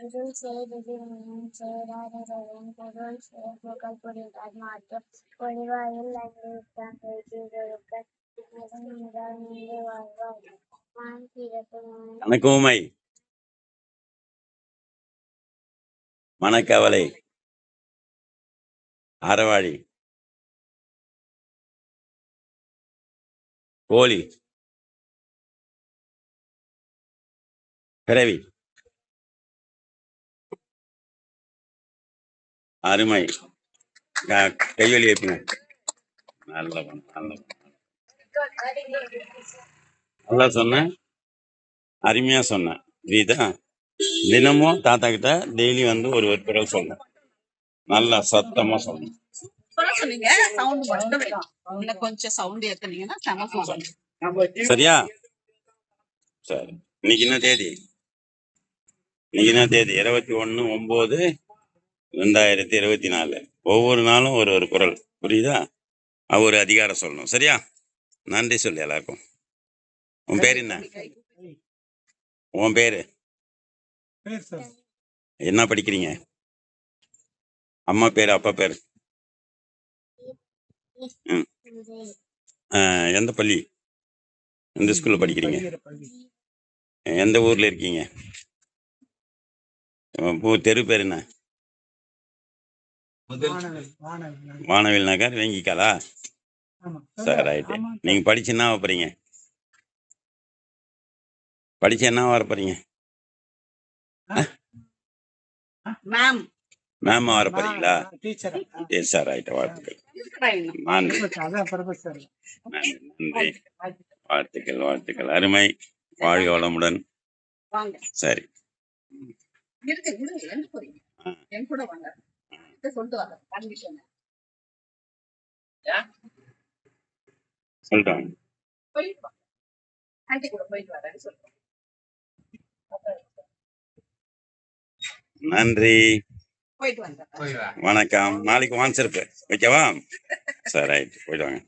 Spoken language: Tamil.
இருள் செய்தது சேராதவன் பொருள் சேர்ப்புகள் புரிந்தார் மாற்றம் பொழிவாயில் அங்கிருத்தான் வைத்திருக்க முதல் நீண்டு வாழ்வார் மான் பிறப்பு கணக்குமை மனக்கவலை. அறவாழி கோழி. பிறவி. அருமை. க- கைவலி வைப்புங்க நல்ல நல்ல சொன்னேன் அருமையா சொன்னேன் புரியுதா? தினமும் தாத்தா கிட்ட டெய்லி வந்து ஒரு ஒரு குரல் சொல்லணும். நல்லா சத்தமா சவுண்ட் சரியா? சரி. இன்னைக்கு என்ன தேதி? இன்னைக்கு தேதி இருபத்தி ஒண்ணு ஒன்பது ரெண்டாயிரத்தி இருபத்தி நாலு. ஒவ்வொரு நாளும் ஒரு ஒரு குரல். புரியுதா? அது ஒரு அதிகாரம் சொல்லணும். சரியா? நன்றி சொல்லு எல்லாருக்கும். உன் பேர் என்ன? உன் பேரு? என்ன படிக்கிறீங்க? அம்மா பேரு அப்பா பேரு? எந்த பள்ளி? எந்த ஸ்கூல்ல படிக்கிறீங்க? எந்த ஊர்ல இருக்கீங்க? பூ தெரு பேர் என்ன? வானவில் நகர். வெங்கிக்காலா? சரி ரைட்டு நீங்க படிச்சு என்ன ஆகப் போறீங்க? படிச்சு என்ன வர போறீங்க? மேம் மேம் வர போறீங்களா? டீச்சர் சரி சார் ரைட்டு வாழ்த்துக்கள். நன்றி. வாழ்த்துக்கள் வாழ்த்துக்கள். அருமை. வாழ்க வளமுடன். வாங்க. சரி. இருக்கு இருங்க எங்க போறீங்க. என் கூட வாங்க. இதை சொல்லிட்டு வாங்க. கண்டிஷன் சொல்லிட்டாங்க போயிட்டு வாங்க. ஆண்டி கூட போயிட்டு வரேன்னு சொல்லுவாங்க நன்றி. வணக்கம். நாளைக்கு வான்சிருப்பு ஓகேவா? சரி ரைட். போயிட்டு வாங்க.